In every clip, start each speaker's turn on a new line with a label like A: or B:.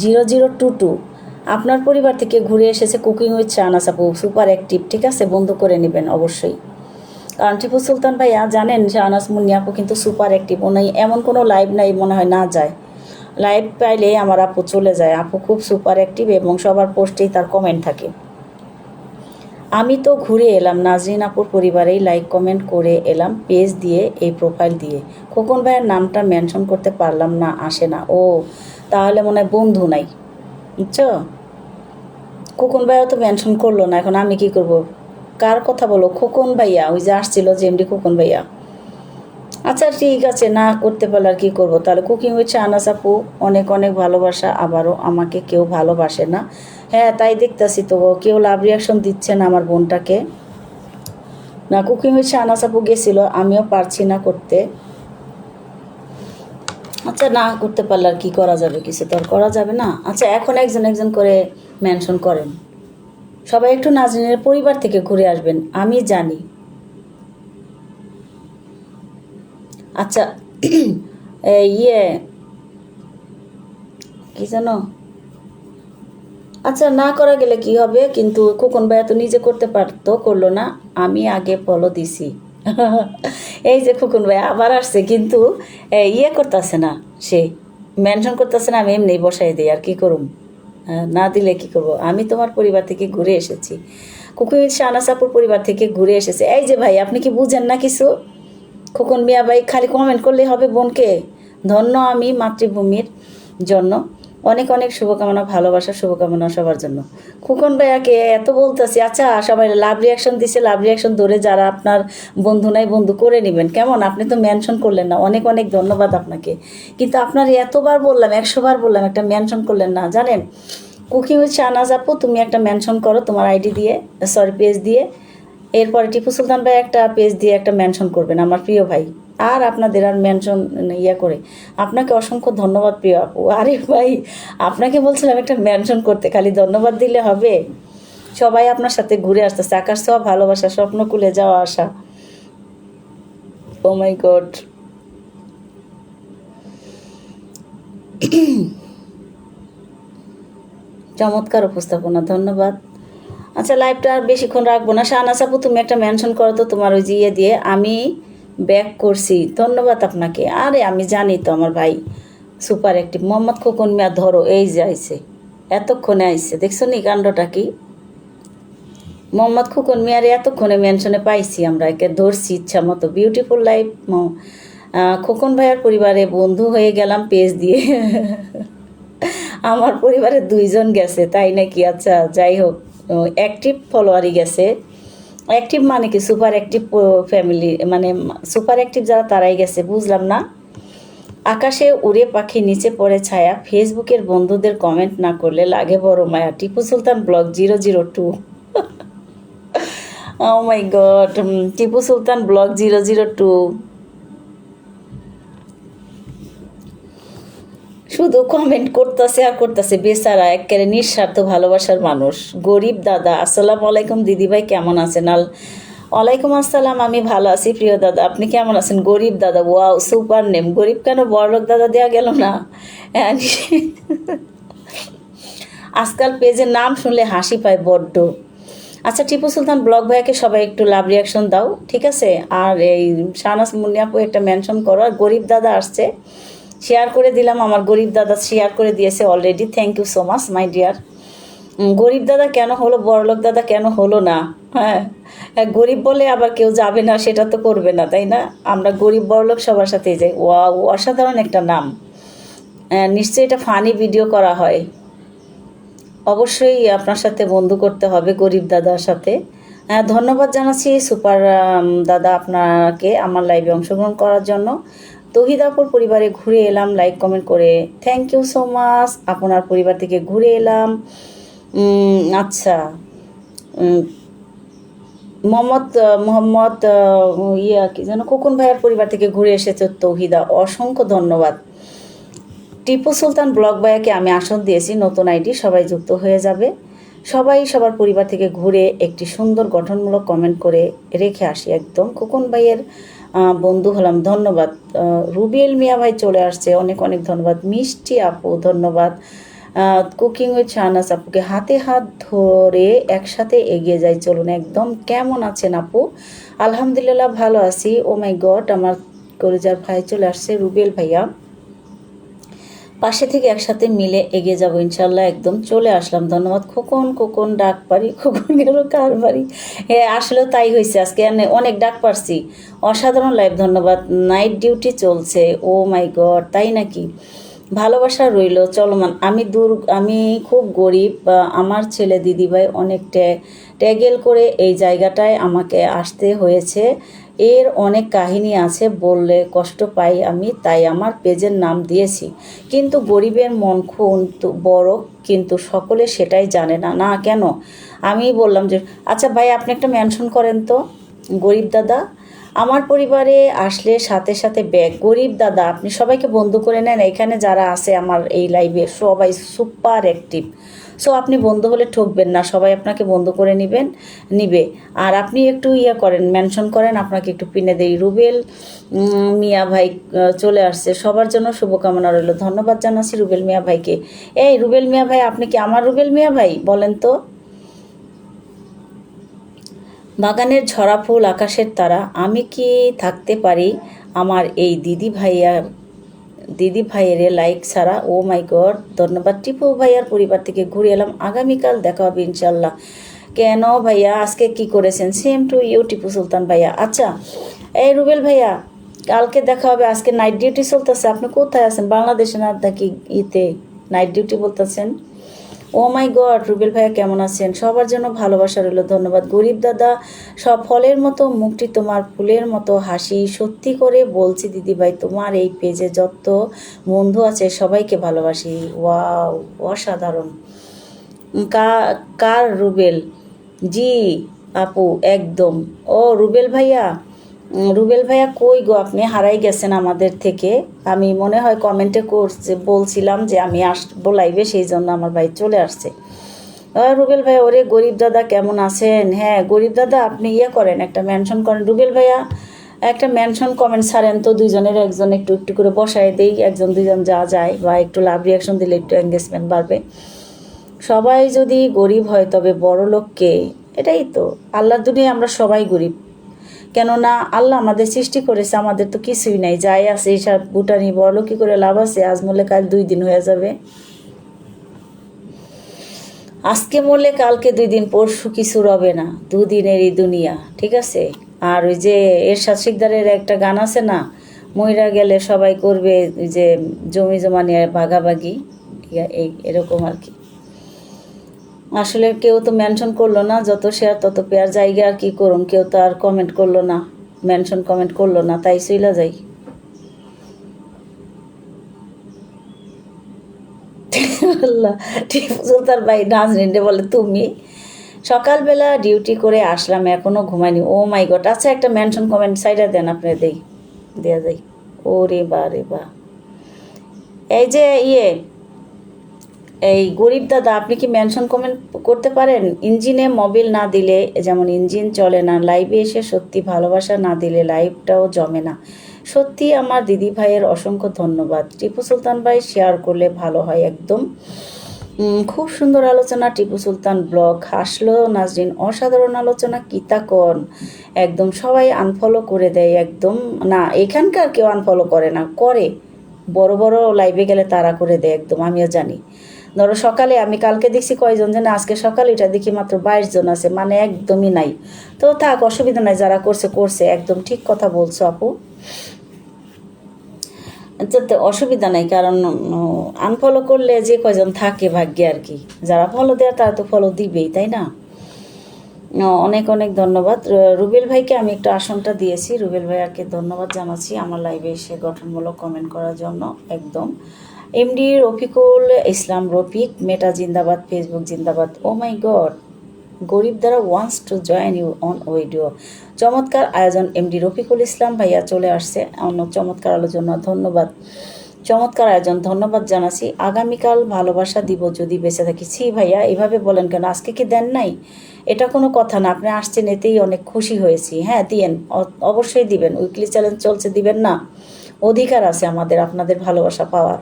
A: Zero zero two two. আপনার পরিবার থেকে ঘুরে এসেছে কুকিং উইথ শাহনাজ আপু সুপার অ্যাক্টিভ ঠিক আছে? বন্ধ করে নেবেন অবশ্যই। কারণ টিপু সুলতান ভাইয়া জানেন শাহনাস মুন্নি আপু কিন্তু সুপার অ্যাক্টিভ ওনাই এমন কোনো লাইভ নাই, মনে হয় না যায়। লাইভ পাইলে আমার আপু চলে যায়। আপু খুব সুপার অ্যাক্টিভ এবং সবার পোস্টেই তার কমেন্ট থাকে। আমি তো ঘুরে এলাম, নাজরিন আপুর পরিবারেই লাইক কমেন্ট করে এলাম পেজ দিয়ে, এই প্রোফাইল দিয়ে। খোকন ভাইয়ের নামটা মেনশন করতে পারলাম না, আসে না। ও তাহলে মনে হয় বন্ধু নাই। বুঝছ? খোকন ভাইয়া তো মেনশন করল না, এখন আমি কি করব? কার কথা বলো? খোকন ভাইয়া, ওই যে আসছিল যে এমডি খোকন ভাইয়া। আচ্ছা ঠিক আছে, না করতে পারলে আর কী করব? তাহলে কুকিং উইথ শাহনাজ আপু, অনেক অনেক ভালোবাসা, আবারও আমাকে কেউ ভালোবাসে না। হ্যাঁ তাই দেখতেছি তো, কেউ লাভ রিয়াকশন দিচ্ছে না আমার বোনটাকে। না কুকিং উইথ শাহনাজ আপু গেছিল, আমিও পারছি না করতে। আচ্ছা না করতে পারলে আর কি করা যাবে? কিছু তো আর করা যাবে না। আচ্ছা এখন একজন একজন করে মেনশন করেন। সবাই একটু নাজরিনের পরিবার থেকে ঘুরে আসবেন, আমি জানি। আচ্ছা ইয়ে কি জানো আচ্ছা না করা গেলে কি হবে? কিন্তু খোকন ভাইয়া তো নিজে করতে পারতো, করল না। আমি আগে ফলো দিছি। এই যে খোকন ভাই আবার আসছে, কিন্তু ইয়ে করতেছে না, সে মেনশন করতেছে না, আমি এমনি বসাই দিই, আর কি করুম? না দিলে কি করব? আমি তোমার পরিবার থেকে ঘুরে এসেছি। কুকুর শাহনাসাপুর পরিবার থেকে ঘুরে এসেছে। এই যে ভাই, আপনি কি বুঝেন না কিছু? খোকন মিয়া ভাই খালি কমেন্ট করলেই হবে বোনকে। ধন্য আমি মাতৃভূমির জন্য। অনেক অনেক শুভকামনা, ভালোবাসা, শুভকামনা সবার জন্য। খোকন ভাইয়াকে এত বলতেছি আচ্ছা সবাই লাভ রিয়াকশন দিছে লাভ রিয়াকশন ধরে যারা আপনার বন্ধু নাই, বন্ধু করে নেবেন। কেমন? আপনি তো মেনশন করলেন না। অনেক অনেক ধন্যবাদ আপনাকে। কিন্তু আপনার এতবার বললাম, একশোবার বললাম, একটা মেনশন করলেন না, জানেন? কুকিং উইথ শাহনাজ আপু, তুমি একটা মেনশন করো তোমার আইডি দিয়ে সরি পেজ দিয়ে। এরপরে টিপু সুলতান ভাই একটা পেজ দিয়ে একটা মেনশন করবেন, আমার প্রিয় ভাই। আর আপনাদের আর মেনশন ইয়া করে, আপনাকে অসংখ্য ধন্যবাদ প্রিয় আপু। আরে ভাই, আপনাকে বলছিলাম একটা মেনশন করতে, খালি ধন্যবাদ দিলে হবে। সবাই আপনার সাথে ঘুরে আসতেছে, আকাশ সব ভালোবাসা, স্বপ্নকুলে যাওয়া আসা ও মাই গড চমৎকার উপস্থাপনা, ধন্যবাদ। আচ্ছা লাইভটা আর বেশিক্ষণ রাখব না। শাহনাজ আপু, তুমি একটা মেনশন করো তো তোমার ওই ইয়ে দিয়ে। আমি ব্যাক করছি। ধন্যবাদ আপনাকে। আরে, আমি জানি তো আমার ভাই সুপার অ্যাক্টিভ মোহাম্মদ খোকন মিয়া, ধরো, এই যে আইছে। এতক্ষণে আইসে দেখছ নি কাণ্ডটা কি? মোহাম্মদ খোকন মিয়ারে এতক্ষণে মেনশনে পাইছি আমরা। একে ধরছি ইচ্ছা মতো। বিউটিফুল লাইফ খোকন ভাইয়ার পরিবারে বন্ধু হয়ে গেলাম পেজ দিয়ে। আমার পরিবারে দুইজন গেছে, তাই নাকি? আচ্ছা যাই হোক। অ্যাক্টিভ ফলোয়ারই গেছে। অ্যাক্টিভ মানে কি? সুপার অ্যাক্টিভ ফ্যামিলি মানে সুপার অ্যাক্টিভ যারা তারাই গেছে, বুঝলাম না? আকাশে উড়ে পাখি, নিচে পড়ে ছায়া, ফেসবুকের বন্ধুদের কমেন্ট না করলে লাগে বড় মায়া। Tipu Sultan blog zero zero two. Oh my god Tipu Sultan blog zero zero two. শুধু কমেন্ট করতেছে আর করতেছে বেচারা একেবারে নিঃস্বার্থ ভালোবাসার মানুষ। গরিব দাদা আসসালামু আলাইকুম দিদিভাই কেমন আছেন? আল ওয়ালাইকুম আসসালাম আমি ভালো আছি প্রিয় দাদা। আপনি কেমন আছেন? গরিব দাদা ওয়াও সুপার নেম গরিব কেন? বড়লোক দাদা দেওয়া গেল না। হ্যাঁ, আজকাল পেজের নাম শুনলে হাসি পায় বড্ড। আচ্ছা টিপু সুলতান ব্লগ ভাইয়াকে সবাই একটু লাভ রিয়াকশন দাও ঠিক আছে? আর এই শাহনাজ মুন্নিয়াপু একটা মেনশন করো আর গরিব দাদা আসছে। শেয়ার করে দিলাম আমার গরিব দাদা শেয়ার করে দিয়েছে already thank you so much my dear গরিব দাদা কেন হলো বড়লোক দাদা কেন হলো না? হ্যাঁ হ্যাঁ, গরিব বলে আবার কেউ যাবে না সেটা তো করবে না তাই না? আমরা গরিব বড়লোক সবার সাথেই যাই। ওয়া অসাধারণ একটা নাম। হ্যাঁ, নিশ্চয়ই এটা ফানি ভিডিও করা হয়। অবশ্যই আপনার সাথে বন্ধু করতে হবে গরিব দাদার সাথে। হ্যাঁ, ধন্যবাদ জানাচ্ছি সুপার দাদা আপনাকে আমার লাইভে অংশগ্রহণ করার জন্য। তহিদাপুর পরিবারে ঘুরে এলাম লাইক কমেন্ট করে থ্যাংক ইউ সো মাচ আপনার পরিবার থেকে ঘুরে এলাম। আচ্ছা। মোহাম্মদ মোহাম্মদ ইয়া কি যেন, খোকন ভাইয়ের পরিবার থেকে ঘুরে এসেছে তৌহিদা, অসংখ্য ধন্যবাদ। টিপু সুলতান ব্লগ ভাইয়াকে আমি আসন দিয়েছি, নতুন আইডি, সবাই যুক্ত হয়ে যাবে। সবাই সবার পরিবার থেকে ঘুরে একটি সুন্দর গঠনমূলক কমেন্ট করে রেখে আসি একদম। খোকন ভাইয়ের বন্ধু হলাম, ধন্যবাদ। রুবিয়েল মিয়া ভাই চলে আসছে, অনেক অনেক ধন্যবাদ। মিষ্টি আপু, ধন্যবাদ। কুকিং উইথ শাহনাজ আপুকে হাতে হাত ধরে একসাথে এগিয়ে যাই, চলুন একদম কেমন আছেন আপু? আলহামদুলিল্লাহ ভালো আছি। ও মাই গড আমার কলেজার ভাই চলে আসছে, রুবেল ভাইয়া। পাশে থেকে একসাথে মিলে এগিয়ে যাব, ইনশাল্লাহ একদম। চলে আসলাম, ধন্যবাদ। খোকন খোকন, ডাক পারি, খোকন গেল কার বাড়ি? হ্যাঁ আসলেও তাই হয়েছে। আজকে অনেক ডাক পারছি। অসাধারণ লাইভ ধন্যবাদ। নাইট ডিউটি চলছে। ও মাই গড তাই নাকি? ভালোবাসা রইল, চলমান। আমি দূর, আমি খুব গরিব আমার ছেলে দিদিভাই অনেক ট্যা- ট্যাগেল করে এই জায়গাটায় আমাকে আসতে হয়েছে। এর অনেক কাহিনী আছে বললে কষ্ট পাই আমি, তাই আমার পেজের নাম দিয়েছি। কিন্তু গরিবের মন খুন বড়, কিন্তু সকলে সেটাই জানে না। না, কেন? আমি বললাম যে আচ্ছা ভাই, আপনি একটা মেনশন করেন তো, গরিব দাদা। আমার পরিবারে আসলে সাথে সাথে ব্যাগ। গরিব দাদা, আপনি সবাইকে বন্ধু করে নেন। এখানে যারা আছে আমার এই লাইভে সবাই সুপার অ্যাক্টিভ সো আপনি বন্ধু হলে ঠকবেন না, সবাই আপনাকে বন্ধু করে নেবেন, নিবে। আর আপনি একটু ইয়ে করেন মেনশন করেন, আপনাকে একটু পিনে দেই। রুবেল মিয়া ভাই চলে আসছে। সবার জন্য শুভকামনা রইল। ধন্যবাদ জানাচ্ছি রুবেল মিয়া ভাইকে। এই রুবেল মিয়া ভাই, আপনি কি আমার রুবেল মিয়া ভাই? বলেন তো। বাগানের ঝরা ফুল, আকাশের তারা, আমি কি থাকতে পারি আমার এই দিদি ভাইয়ার দিদি ভাইয়ের লাইক ছাড়া ও মাই গড ধন্যবাদ। টিপু ভাইয়ার পরিবার থেকে ঘুরে এলাম। আগামীকাল দেখা হবে ইনশাল্লাহ কেন ভাইয়া? আজকে কি করেছেন? Same to you Tipu Sultan ভাইয়া। আচ্ছা এই রুবেল ভাইয়া, কালকে দেখা হবে। আজকে নাইট ডিউটি চলতেছে। আপনি কোথায় আছেন? বাংলাদেশে না নাকি ইতে? নাইট ডিউটি বলতেছেন? ও মাই গড রুবেল ভাইয়া কেমন আছেন? সবার জন্য ভালোবাসা রইল, ধন্যবাদ। গরিব দাদা, সব ফলের মতো মুখটি তোমার ফুলের মতো হাসি। সত্যি করে বলছি দিদিভাই, তোমার এই পেজে যত বন্ধু আছে, সবাইকে ভালোবাসি। ওয়াও, অসাধারণ। কা, কার রুবেল? জি, আপু, একদম। ও রুবেল ভাইয়া রুবেল ভাইয়া কই গো আপনি? হারাই গেছেন আমাদের থেকে। আমি মনে হয় কমেন্টে করছে, বলছিলাম যে আমি আস লাইভে সেই জন্য আমার ভাই চলে আসছে। রুবেল ভাই ওরে গরিব দাদা কেমন আছেন? হ্যাঁ গরিব দাদা, আপনি ইয়ে করেন, একটা মেনশন করেন। রুবেল ভাইয়া, একটা মেনশন কমেন্ট ছাড়েন তো, দুইজনের একজন একটু একটু করে বসায় দেই, একজন দুইজন যা যায়, বা একটু লাভ রিয়াকশন দিলে একটু এঙ্গেজমেন্ট বাড়বে। সবাই যদি গরিব হয়, তবে বড় লোককে এটাই তো, আল্লাহর দুনিয়ায় আমরা সবাই গরিব। কেননা আল্লাহ আমাদের সৃষ্টি করেছে, আমাদের তো কিছুই নাই। যাই আছে, এইসব বুটানি বলো কি করে লাভ আছে, আজ মরলে কাল দুই দিন হয়ে যাবে। আজকে মরলে কালকে দুই দিন, পরশু কিছু রবে না দুদিনেরই দুনিয়া, ঠিক আছে? আর ওই যে এরশাদ শিকদারের একটা গান আছে না মহিরা গেলে সবাই করবে যে জমি জমা নিয়ে ভাগাভাগি এই, এরকম আর কি। আসলে কেউ তো মেনশন করল না, যত শেয়ার তত পেয়ার জায়গা আর কি করুন, কেউ তো আর কমেন্ট করল না মেনশন কমেন্ট করল না, তাই চইলা যাই। আল্লাহ টিপু সুলতান ভাই নাজরিনরে বলে, তুমি সকালবেলা ডিউটি করে আসলাম, এখনও ঘুমাইনি ও মাই গড আচ্ছা একটা মেনশন কমেন্ট সাইডে দেন আপনি দেই, দেয়া যাই। ও রে বা রে বা এই যে ইয়ে এই গরিব দাদা, আপনি কি মেনশন কমেন্ট করতে পারেন? ইঞ্জিনে মোবিল না দিলে যেমন ইঞ্জিন চলে না লাইভে এসে সত্যি ভালোবাসা না দিলে লাইভটাও জমে না। সত্যি আমার দিদি ভাইয়ের অসংখ্য ধন্যবাদ। টিপু সুলতান ভাই শেয়ার করলে ভালো হয় একদম। খুব সুন্দর আলোচনা টিপু সুলতান ব্লগ হাসলো নাজরিন, অসাধারণ আলোচনা কিতাকন একদম সবাই আনফলো করে দেয় একদম। না, এখানকার কেউ আনফলো করে না, করে। বড় বড় লাইভে গেলে তারা করে দেয় একদম, আমিও জানি। ধরো সকালে আমি কালকে দেখছি কয়জন যেন আজকে সকালে এটা দেখি মাত্র বাইশ জন আছে মানে একদমই নাই। তো থাক, অসুবিধা নাই, যারা করছে করছে, একদম ঠিক কথা বলছো আপু। তো তো অসুবিধা নাই, কারণ আনফলো করলে যে কয়জন থাকে ভাগ্যে আর কি। যারা ফলো দেয়, তারা তো ফলো দিবেই, তাই না? অনেক অনেক ধন্যবাদ। রুবেল ভাইকে আমি একটু আসনটা দিয়েছি। রুবেল ভাইয়াকে ধন্যবাদ জানাচ্ছি আমার লাইভে এসে গঠনমূলক কমেন্ট করার জন্য, একদম। এমডি রফিকুল ইসলাম, রফিক মেটা জিন্দাবাদ, ফেসবুক জিন্দাবাদ। ও মাই গড গরিব দ্বারা once to join you on video চমৎকার আয়োজন এমডি রফিকুল ইসলাম ভাইয়া চলে আসছে। অন্য চমৎকার আলোচনা, ধন্যবাদ। চমৎকার আয়োজন, ধন্যবাদ জানাচ্ছি। আগামীকাল ভালোবাসা দিব যদি বেঁচে থাকি, ছি ভাইয়া, এভাবে বলেন কেন? আজকে কি দেন নাই? এটা কোনো কথা না। আপনি আসছেন এতেই অনেক খুশি হয়েছি। হ্যাঁ দিয়েন। অবশ্যই দিবেন। উইকলি চ্যালেঞ্জ চলছে, দিবেন না। অধিকার আছে আমাদের, আপনাদের ভালোবাসা পাওয়ার।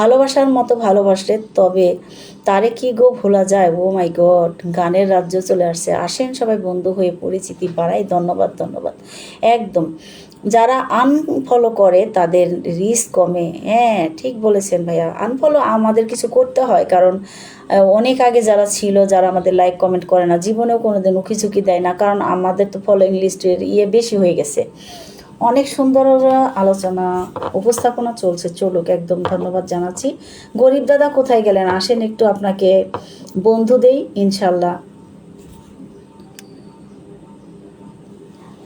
A: ভালোবাসার মতো ভালোবাসলে তবে তারে কি গো ভোলা যায়? ও মাই গড গানের রাজ্য চলে আসছে। আসেন সবাই বন্ধু হয়ে পরিচিতি বাড়াই। ধন্যবাদ ধন্যবাদ। একদম, যারা আনফলো করে তাদের রিস্ক কমে। হ্যাঁ ঠিক বলেছেন ভাইয়া। আনফলো আমাদের কিছু করতে হয়, কারণ অনেক আগে যারা ছিল, যারা আমাদের লাইক কমেন্ট করে না, জীবনেও কোনোদিন উকিঝুঁকি দেয় না, কারণ আমাদের তো ফলোয়িং লিস্টের ইয়ে বেশি হয়ে গেছে। অনেক সুন্দর আলোচনা, উপস্থাপনা চলছে। চলুক, একদম ধন্যবাদ জানাচ্ছি। গরিব দাদা কোথায় গেলেন? আসেন একটু আপনাকে বন্ধু দেই, ইনশাল্লাহ।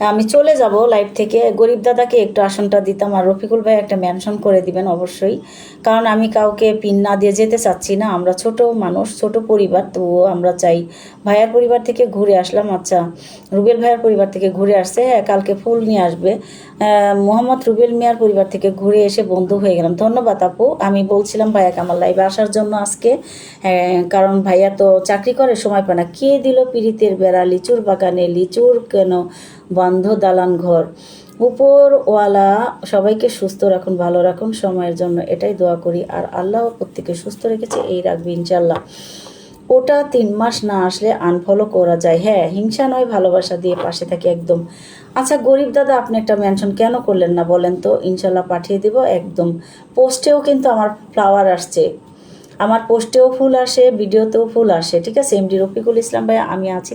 A: আমি চলে যাব লাইভ থেকে। গরিব দাদাকে একটু আসনটা দিতাম আর রফিকুল ভাই একটা মেনশন করে দিবেন অবশ্যই। কারণ আমি কাউকে পিন না দিয়ে যেতে চাচ্ছি না। আমরা ছোট মানুষ ছোট পরিবার তো আমরা চাই। ভাইয়ার পরিবার থেকে ঘুরে আসলাম। আচ্ছা রুবেল ভাইয়ার পরিবার থেকে ঘুরে আসছে। হ্যাঁ কালকে ফুল নিয়ে আসবে। মোহাম্মদ রুবেল মিয়ার পরিবার থেকে ঘুরে এসে বন্ধু হয়ে গেলাম। ধন্যবাদ আপু। আমি বলছিলাম ভাইয়াকে আমার লাইভে আসার জন্য আজকে। হ্যাঁ, কারণ ভাইয়া তো চাকরি করে সময় পায় না। কে দিল পিড়িতের বেড়া? লিচুর বাগানে লিচুর কেন? বন্ধ দালান ঘর। উপরওয়ালা সবাইকে সুস্থ রাখুন, ভালো রাখুন সময়ের জন্য। এটাই দোয়া করি। আর আল্লাহ প্রত্যেকে সুস্থ রেখেছে, এই রাখবি ইনশাল্লাহ ওটা তিন মাস না আসলে আনফলো করা যায়। হ্যাঁ হিংসা নয়, ভালোবাসা দিয়ে পাশে থাকি একদম। আচ্ছা গরিব দাদা, আপনি একটা মেনশন কেন করলেন না বলেন তো? ইনশাল্লাহ পাঠিয়ে দেব একদম। পোস্টেও কিন্তু আমার ফ্লাওয়ার আসছে। আমার পোস্টেও ফুল আসে, ভিডিওতেও ফুল আসে। ঠিক আছে এমডি রফিকুল ইসলাম ভাই আমি আছি